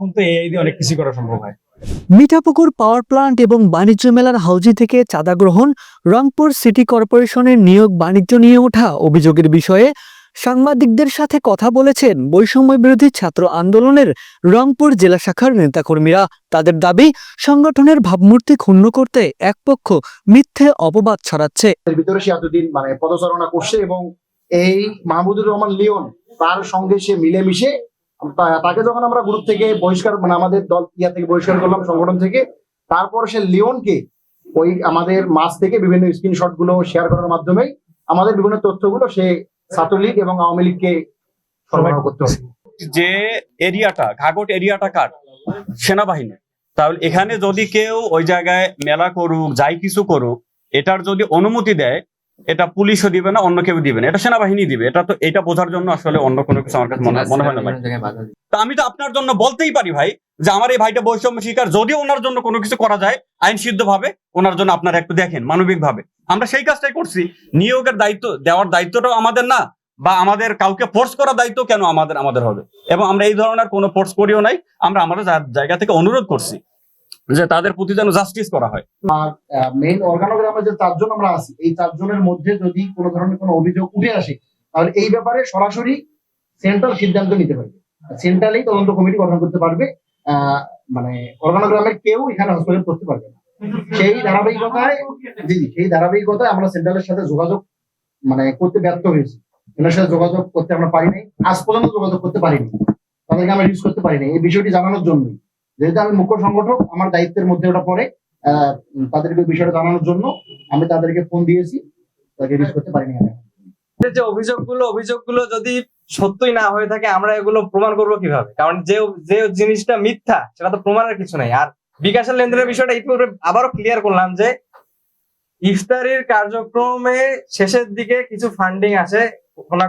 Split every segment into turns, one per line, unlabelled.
এখন তো এআই দিয়ে অনেক কিছু করা সম্ভব হয়।
মিঠাপুকুর পাওয়ার প্লান্ট এবং বাণিজ্য মেলার হাউজি থেকে চাঁদা গ্রহণ রংপুর সিটি কর্পোরেশনের নিয়োগ বাণিজ্য নিয়ে ওঠা অভিযোগের বিষয়ে সাংবাদিকদের সাথে কথা বলেছেন বৈষম্য বিরোধী ছাত্র আন্দোলনের রংপুর জেলা শাখার নেতাকর্মীরা। তাদের দাবি সংগঠনের ভাবমূর্তি ক্ষুণ্ণ করতে এক পক্ষ মিথ্যে অপবাদ ছড়াচ্ছে।
ভিতরে সে এতদিন মানে পদচারণা করছে এবং এই মাহমুদুর রহমান লিওন তার সঙ্গে সে মিলেমিশে তাকে যখন আমরা গ্রুপ থেকে বহিষ্কার মানে আমাদের দল ইয়া থেকে বহিষ্কার করলাম সংগঠন থেকে, তারপর সে লিওনকে ওই আমাদের মাস থেকে বিভিন্ন স্ক্রিনশটগুলো শেয়ার করার মাধ্যমে আমাদের বিভিন্ন তথ্যগুলো সে ছাত্রলীগ এবং আওয়ামী লীগকে সরবরাহ করতে হবে।
যে এরিয়াটা, ঘাগট এরিয়াটা কার? সেনাবাহিনী। তাহলে এখানে যদি কেউ ওই জায়গায় মেলা করুক, যাই কিছু করুক, এটার যদি অনুমতি দেয় এটা পুলিশও দিবে না অন্য কেউ দিবে না। এটা সেনাবাহিনী দিবে। এটা তো এটা বোঝার জন্য আসলে অন্য কোনো কিছু আমার কাছে মনে মনে হয় না ভাই। তা আমি তো আপনার জন্য বলতেই পারি ভাই যে আমার এই ভাইটা বৈষম্য শিকার যদিও ওনার জন্য কোনো কিছু করা যায় আইন সিদ্ধ ভাবে ওনার জন্য আপনারা একটু দেখেন মানবিক ভাবে আমরা সেই কাজটাই করছি। নিয়োগের দায়িত্ব দেওয়ার দায়িত্বটাও আমাদের না বা আমাদের কাউকে ফোর্স করার দায়িত্ব কেন আমাদের আমাদের হবে? এবং আমরা এই ধরনের কোনো ফোর্স করিও নাই আমরা আমাদের জায়গা থেকে অনুরোধ করছি। যে তাদের প্রতি যেন জাস্টিস করা হয়।
মেইন অর্গানোগ্রামে যে চারজন আমরা আছি, এই চারজনের মধ্যে যদি কোনো ধরনের কোনো অভিযোগ উঠে আসে, তাহলে এই ব্যাপারে সরাসরি সেন্ট্রাল সিদ্ধান্ত নিতে পারবে। সেন্ট্রালি তদন্ত কমিটি গঠন করতে পারবে মানে অর্গানোগ্রামের কেউ এখানে হস্তক্ষেপ করতে পারবে না। সেই ধারাবাহিকতায়, জি সেই ধারাবাহিকতায় আমরা সেন্ট্রালের সাথে যোগাযোগ মানে করতে ব্যর্থ হয়েছি। এনার সাথে যোগাযোগ করতে আমরা পারিনি আজ পর্যন্ত যোগাযোগ করতে পারিনি। তাদেরকে আমরা রিউজ করতে পারিনি এই বিষয়টি জানানোর জন্যই। যেহেতু আমি মুখ্য সংগঠক, আমার দায়িত্বের মধ্যে ওটা পড়ে। তাদেরকে বিষয়টা জানানোর জন্য আমি তাদেরকে ফোন দিয়েছি। রিচ করতে পারিনি
যে অভিযোগগুলো অভিযোগগুলো যদি সত্যই না হয়ে থাকে, আমরা এগুলো প্রমাণ করব কীভাবে? কারণ যে যে জিনিসটা মিথ্যা, সেটা তো প্রমাণের কিছু নাই। আর বিকাশের লেনদেনের বিষয়টা ইতিপূর্বে আবারও ক্লিয়ার করলাম যে, ইফতারির কার্যক্রমে শেষের দিকে কিছু ফান্ডিং আসে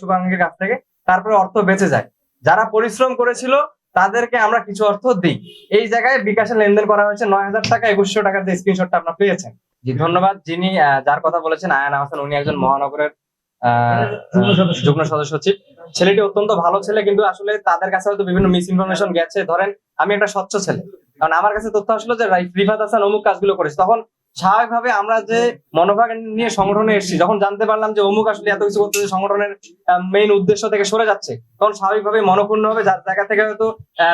শুভাঙ্গের কাছ থেকে, তারপরে অর্থ বেঁচে যায়। যারা পরিশ্রম করেছিল তাদেরকে আমরা কিছু অর্থ দিই। এই জায়গায় বিকাশে লেনদেন করা হয়েছে নয় হাজার টাকা একুশশো টাকার যে স্ক্রিনশটটা আপনারা পেয়েছেন। জি ধন্যবাদ। যিনি আহ, যার কথা বলেছেন আয়ান আহসান উনি একজন মহানগরের আহ, যুগ্ম সদস্য। সচিব ছেলেটি অত্যন্ত ভালো ছেলে কিন্তু আসলে তাদের কাছে হয়তো বিভিন্ন মিস ইনফরমেশন গেছে। ধরেন আমি একটা স্বচ্ছ ছেলে। কারণ আমার কাছে তথ্য আসলো যে রিফাত হাসান অমুক কাজগুলো করেছে। তখন স্বাভাবিকভাবে আমরা যে মনোভাব নিয়ে সংগঠনে এসেছি যখন জানতে পারলাম যে অমুক আসলে এত কিছু করতেছে সংগঠনের মেইন উদ্দেশ্য থেকে সরে যাচ্ছে তখন স্বাভাবিকভাবে মনপূর্ণ হবে যার জায়গা থেকে হয়তো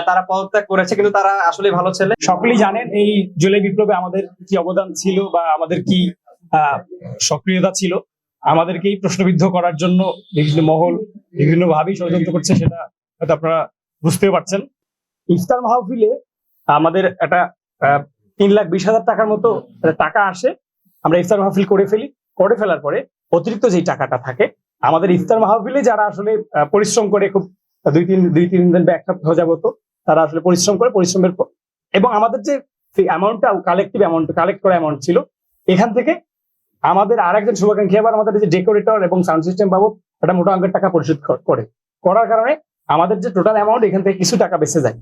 তারা পদত্যাগ করেছে কিন্তু তারা আসলে ভালো ছেলে।
সকলেই জানেন এই জুলাই বিপ্লবে আমাদের কি অবদান ছিল বা আমাদের কি আহ, সক্রিয়তা ছিল। আমাদেরকেই প্রশ্নবিদ্ধ করার জন্য বিভিন্ন মহল বিভিন্ন ভাবেই ষড়যন্ত্র করছে সেটা হয়তো আপনারা বুঝতেও পারছেন। ইফতার মাহফিলে আমাদের একটা আহ, তিন লাখ বিশ হাজার টাকার মতো একটা টাকা আসে। আমরা ইফতার মাহফিল করে ফেলি। করে ফেলার পরে অতিরিক্ত যেই টাকাটা থাকে, আমাদের ইফতার মাহফিলে যারা আসলে পরিশ্রম করে খুব, দুই তিন দুই তিন দিন বা এক সপ্তাহ তারা আসলে পরিশ্রম করে, পরিশ্রমের এবং আমাদের যে অ্যামাউন্টটা কালেকটিভ অ্যামাউন্ট কালেক্ট করা অ্যামাউন্ট ছিল, এখান থেকে আমাদের আর একজন শুভাকাঙ্ক্ষী আবার আমাদের যে ডেকোরেটর এবং সাউন্ড সিস্টেম বাবদ একটা মোটা অঙ্কের টাকা পরিশোধ করে। করার কারণে আমাদের যে টোটাল অ্যামাউন্ট এখান থেকে কিছু টাকা বেঁচে যায়।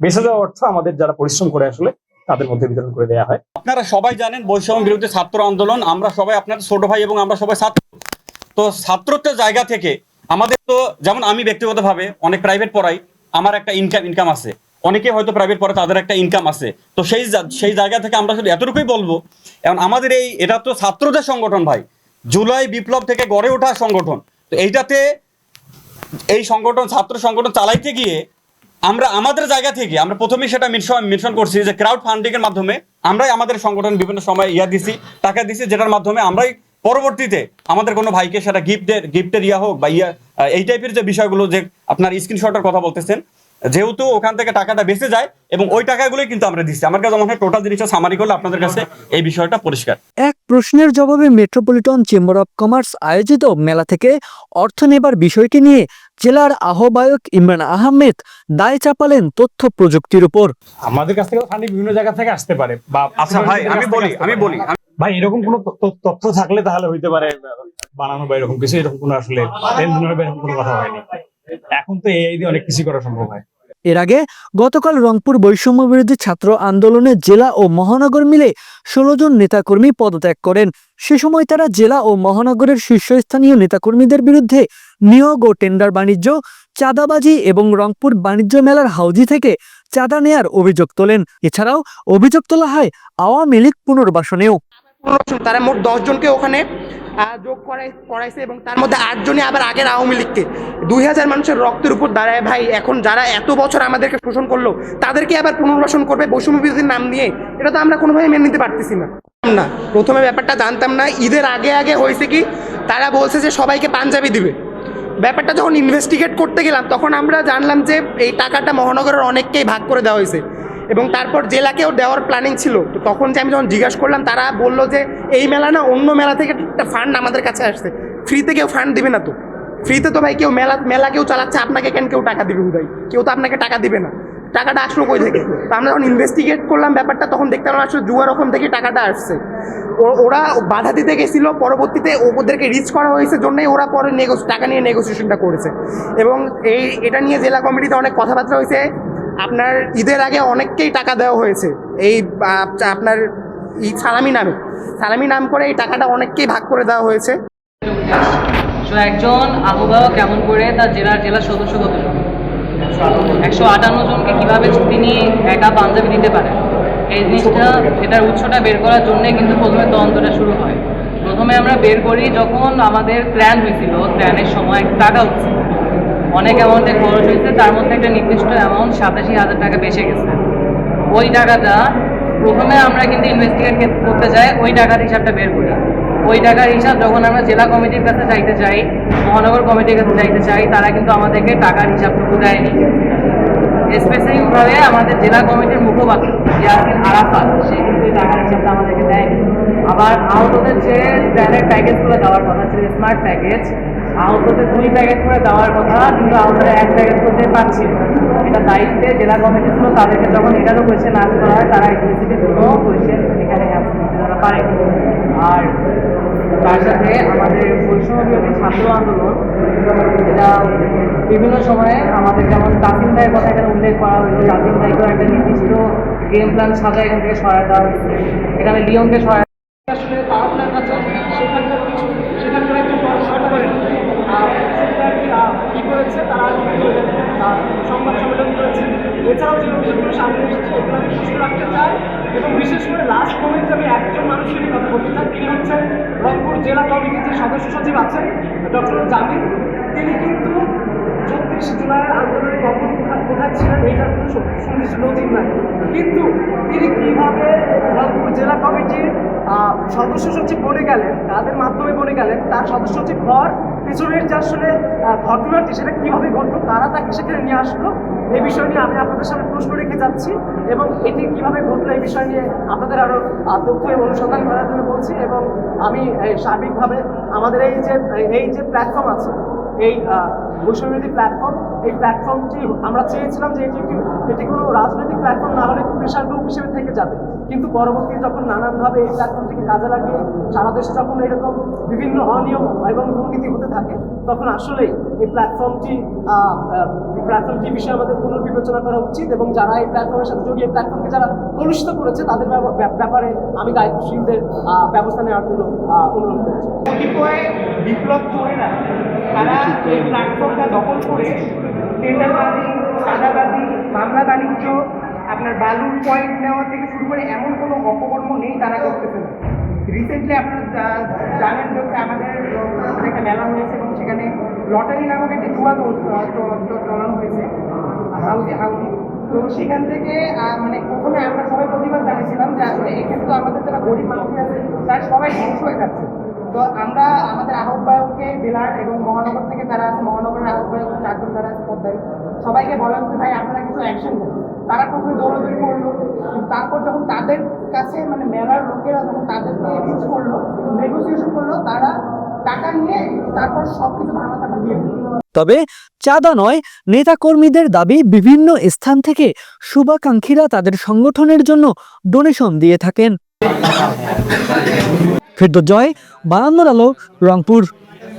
বেঁচে যাওয়া অর্থ আমাদের যারা পরিশ্রম করে আসলে তাদের মধ্যে বিতরণ করে দেওয়া হয়।
আপনারা সবাই জানেন বৈষম্য বিরোধী ছাত্র আন্দোলন, আমরা সবাই আপনাদের ছোট ভাই এবং আমরা সবাই ছাত্র। তো ছাত্রত্বের জায়গা থেকে আমাদের তো যেমন আমি ব্যক্তিগতভাবে অনেক প্রাইভেট পড়াই, আমার একটা ইনকাম ইনকাম আছে। অনেকে হয়তো প্রাইভেট পড়ে, তাদের একটা ইনকাম আছে। তো সেই সেই জায়গা থেকে আমরা শুধু এতটুকুই বলব, এখন আমাদের এই, এটা তো ছাত্রদের সংগঠন ভাই। জুলাই বিপ্লব থেকে গড়ে ওঠা সংগঠন। তো এইটাতে এই সংগঠন, ছাত্র সংগঠন চালাইতে গিয়ে আমরা আমাদের জায়গা থেকে, আমরা প্রথমেই সেটা মেনশন করছি যে ক্রাউড ফান্ডিং এর মাধ্যমে আমরাই আমাদের সংগঠন বিভিন্ন সময় ইয়া দিছি, টাকা দিছি, যেটার মাধ্যমে আমরাই পরবর্তীতে আমাদের কোনো ভাইকে সেটা গিফটের গিফটের ইয়া হোক বা ইয়া এই টাইপের যে বিষয়গুলো যে আপনার স্ক্রিনশটের কথা বলতেছেন, যেহেতু ওখান থেকে টাকাটা বেঁচে যায় এবং ওই টাকাগুলোই কিন্তু আমরা দিচ্ছি। আমার কাছে মনে হয় টোটাল জিনিসটা সামারি করলে আপনাদের কাছে এই বিষয়টা পরিষ্কার।
এক প্রশ্নের জবাবে মেট্রোপলিটন চেম্বার অব কমার্স আয়োজিত মেলা থেকে অর্থ নেবার বিষয়টি নিয়ে জেলার আহ্বায়ক ইমরান আহমেদ দায় চাপালেন তথ্য প্রযুক্তির উপর।
আমাদের কাছ থেকে ফান্ডিং বিভিন্ন জায়গা থেকে আসতে পারে বা
আচ্ছা ভাই আমি বলি আমি বলি
ভাই এরকম কোন তথ্য- থাকলে তাহলে হইতে পারে বানানো বা এরকম কিছু এরকম কোনো আসলে এরকম কোনো কথা হয়নি। এখন তো এআই দিয়ে অনেক কিছু করা সম্ভব হয়।
এর আগে গতকাল রংপুর বৈষম্য বিরোধী ছাত্র আন্দোলনে জেলা ও মহানগর মিলে ষোলো জন নেতাকর্মী পদত্যাগ করেন। সে সময় তারা জেলা ও মহানগরের শীর্ষস্থানীয় নেতাকর্মীদের বিরুদ্ধে নিয়োগ ও টেন্ডার বাণিজ্য, চাঁদাবাজি এবং রংপুর বাণিজ্য মেলার হাউজি থেকে চাঁদা নেয়ার অভিযোগ তোলেন। এছাড়াও অভিযোগ তোলা হয় আওয়ামী লীগ পুনর্বাসনেও।
পুনর্বাসন তারা মোট দশজনকে ওখানে যোগ করাই, করাইছে এবং তার মধ্যে আটজনই আবার আগের আওয়ামী লীগকে। দুই হাজার মানুষের রক্তের উপর দাঁড়ায় ভাই, এখন যারা এত বছর আমাদেরকে শোষণ করল, তাদেরকে আবার পুনর্বাসন করবে বৈষম্য বিরোধীর নাম নিয়ে? এটা তো আমরা কোনোভাবে মেনে নিতে পারতেছি না। না, প্রথমে ব্যাপারটা জানতাম না। ঈদের আগে আগে হয়েছে কি, তারা বলছে যে সবাইকে পাঞ্জাবি দিবে। ব্যাপারটা যখন ইনভেস্টিগেট করতে গেলাম, তখন আমরা জানলাম যে এই টাকাটা মহানগরের অনেককেই ভাগ করে দেওয়া হয়েছে। এবং তারপর জেলাকেও দেওয়ার প্ল্যানিং ছিল। তো তখন যে আমি যখন জিজ্ঞাসা করলাম, তারা বলল যে, এই মেলা না, অন্য মেলা থেকে একটা ফান্ড আমাদের কাছে আসছে। ফ্রিতে কেউ ফান্ড দিবে না তো। ফ্রিতে তো ভাই কেউ মেলা মেলা কেউ চালাচ্ছে, আপনাকে কেন কেউ টাকা দিবে উদয় কেউ তো আপনাকে টাকা দিবে না। টাকাটা আসলো কই থেকে? তো আমরা যখন ইনভেস্টিগেট করলাম ব্যাপারটা, তখন দেখতে পেলাম আসলে জুয়ার রকম থেকে টাকাটা আসছে। ওরা বাধা দিতে গেছিল, পরবর্তীতে ওদেরকে রিচ করা হয়েছে জন্যই ওরা পরে নেগোস টাকা নিয়ে নেগোসিয়েশনটা করেছে। এবং এই, এটা নিয়ে জেলা কমিটিতে অনেক কথাবার্তা হয়েছে। আপনার ঈদের আগে অনেককেই টাকা দেওয়া হয়েছে। এই আপনার ই সালামি নামে। সালামি নাম করে এই টাকাটা অনেককেই ভাগ করে দেওয়া হয়েছে।
একজন আবহাওয়া কেমন করে তার জেলার জেলার সদস্য কতজন একশো আটান্ন জনকে কীভাবে তিনি একা পাঞ্জাবি দিতে পারেন? এই জিনিসটা, সেটার উৎসটা বের করার জন্যে কিন্তু প্রথমে তদন্তটা শুরু হয়। প্রথমে আমরা বের করি যখন আমাদের প্ল্যান হয়েছিল প্ল্যানের সময় টাকা উঠছে অনেক অ্যামাউন্টে খরচ হয়েছে, তার মধ্যে একটা নির্দিষ্ট অ্যামাউন্ট সাতাশি হাজার টাকা বেঁচে গেছে। ওই টাকাটা প্রথমে আমরা কিন্তু ইনভেস্টিগেট করতে যাই, ওই টাকার হিসাবটা বের করি। ওই টাকার হিসাব যখন আমরা জেলা কমিটির কাছে চাইতে চাই মহানগর কমিটির কাছে চাইতে চাই তারা কিন্তু আমাদেরকে টাকার হিসাবটুকু দেয়নি। স্পেসিফিকভাবে আমাদের জেলা কমিটির মুখপাত্র, ইয়াসিন আরাফাত, সে কিন্তু এই টাকার হিসাবটা আমাদেরকে দেয়নি। আবার আহতদের যে ট্রেনের প্যাকেজগুলো দেওয়ার কথা ছিল স্মার্ট প্যাকেজ আহতদের দুই প্যাকেট করে দেওয়ার কথা, কিন্তু আহতরা এক প্যাকেট করতে পারছি এটা দায়িত্বে জেলা কমিটি ছিল তাদেরকে যখন এটারও কোয়েশ্চেন আস করা হয়, তারা ইউনিভার্সিটির কোনো কোয়েশ্চেন এখানে তারা পারে। আর তার সাথে আমাদের বৈষম্য বিরোধী ছাত্র আন্দোলন, এটা বিভিন্ন সময়ে আমাদের যেমন তাসিম ভাইয়ের কথা এখানে উল্লেখ করা হয়েছে তাসিম ভাইকেও একটা নির্দিষ্ট গেম প্ল্যান সাজা এখান থেকে সহায়তা হয়েছে। এখানে লিওনকে সহায়তা
আসলে প্ল্যান্ট আছে, সেখানকার কিছু সেখানকার একজন কর্মকর্তা করেন কি করেছে? তারা সংবাদ সম্মেলন করেছে। এছাড়াও যে বিষয়গুলো সামনে এসেছে এগুলো সুস্থ রাখতে চাই এবং বিশেষ করে লাস্ট মোমেন্টে আমি একজন মানুষের কথা বলতে চাই, তিনি হচ্ছেন রংপুর জেলা কমিটির যে সদস্য সচিব আছেন, ডক্টর জামিল। তিনি কিন্তু চব্বিশ জুলাইয়ের আন্দোলনে কখন কোথায় ছিলেন এইটার কোনো সু- সুনির্দিষ্ট নজির নাই। কিন্তু তিনি কীভাবে রংপুর জেলা কমিটির সদস্য সচিব বনে গেলেন তাদের মাধ্যমে বনে গেলেন তার সদস্য সচিব হওয়ার পিছনের যে আসলে ঘটনাটি সেটা কীভাবে ঘটলো, তারা তাকে সেখানে নিয়ে আসলো এই বিষয় নিয়ে আমি আপনাদের সামনে প্রশ্ন রেখে যাচ্ছি এবং এটি কীভাবে ঘটলো এই বিষয় নিয়ে আপনাদের আরও তথ্য এবং অনুসন্ধান করার জন্য বলছি এবং আমি সার্বিকভাবে আমাদের এই যে এই যে প্ল্যাটফর্ম আছে এই বৈষম্যবিরোধী প্ল্যাটফর্ম এই প্ল্যাটফর্মটি আমরা চেয়েছিলাম যে এটি একটি, এটি কোনো রাজনৈতিক প্ল্যাটফর্ম না হলে একটি প্রেশার গ্রুপ হিসেবে থেকে যাবে। কিন্তু পরবর্তী যখন নানানভাবে এই প্ল্যাটফর্মটিকে কাজে লাগিয়ে সারা দেশে যখন এরকম বিভিন্ন অনিয়ম এবং দুর্নীতি হতে থাকে, তখন আসলেই এই প্ল্যাটফর্মটি প্ল্যাটফর্মটি বিষয়ে আমাদের পুনর্বিবেচনা করা উচিত এবং যারা এই প্ল্যাটফর্মের সাথে জড়িয়ে প্ল্যাটফর্মকে যারা কলুষিত করেছে, তাদের ব্যাপ- ব্যাপ- ব্যাপারে আমি দায়িত্বশীলদের ব্যবস্থা নেওয়ার জন্য অনুরোধ করছি।
বিপ্লব চোরেরা তারা এই প্ল্যাটফর্মটা দখল করে টেন্ডারবাজি, সাদাবাজি, মামলা বাণিজ্য, আপনার বালুর পয়েন্ট নেওয়া থেকে শুরু করে এমন কোনো অপকর্ম নেই তারা করতেছে না। রিসেন্টলি আপনারা জানেন হচ্ছে আমাদের আমাদের একটা মেলা হয়েছে এবং সেখানে লটারি নামক একটি জুয়া চলানো হয়েছে হাউজি হাউজি তো সেখান থেকে মানে প্রথমে আমরা সবাই প্রতিবাদ জানিয়েছিলাম যে আসলে এক্ষেত্রে আমাদের যারা গরিব মানুষ আছে, তারা সবাই ধ্বংস হয়ে যাচ্ছে। তো আমরা, আমাদের আহ্বায়ককে জেলার এবং মহানগর থেকে যারা আছে মহানগরের আহ্বায়ক চারজন যারা আছে, পদ্মায়, সবাইকে বললাম যে ভাই, আপনারা কিছু অ্যাকশন করুন। তারা প্রথমে দৌড়াদৌড়ি করল, তারপর যখন তাদের কাছে মানে মেলার লোকেরা যখন তাদেরকে রিচ করল নেগোসিয়েশন করল, তারা টাকা নিয়ে তারপর সব কিছু ধামা চাপা দিয়ে
তবে চাঁদা নয়, নেতাকর্মীদের দাবি বিভিন্ন স্থান থেকে শুভাকাঙ্ক্ষীরা তাদের সংগঠনের জন্য ডোনেশন দিয়ে থাকেন। ফেরদৌস জয়, বায়ান্নর আলো, রংপুর।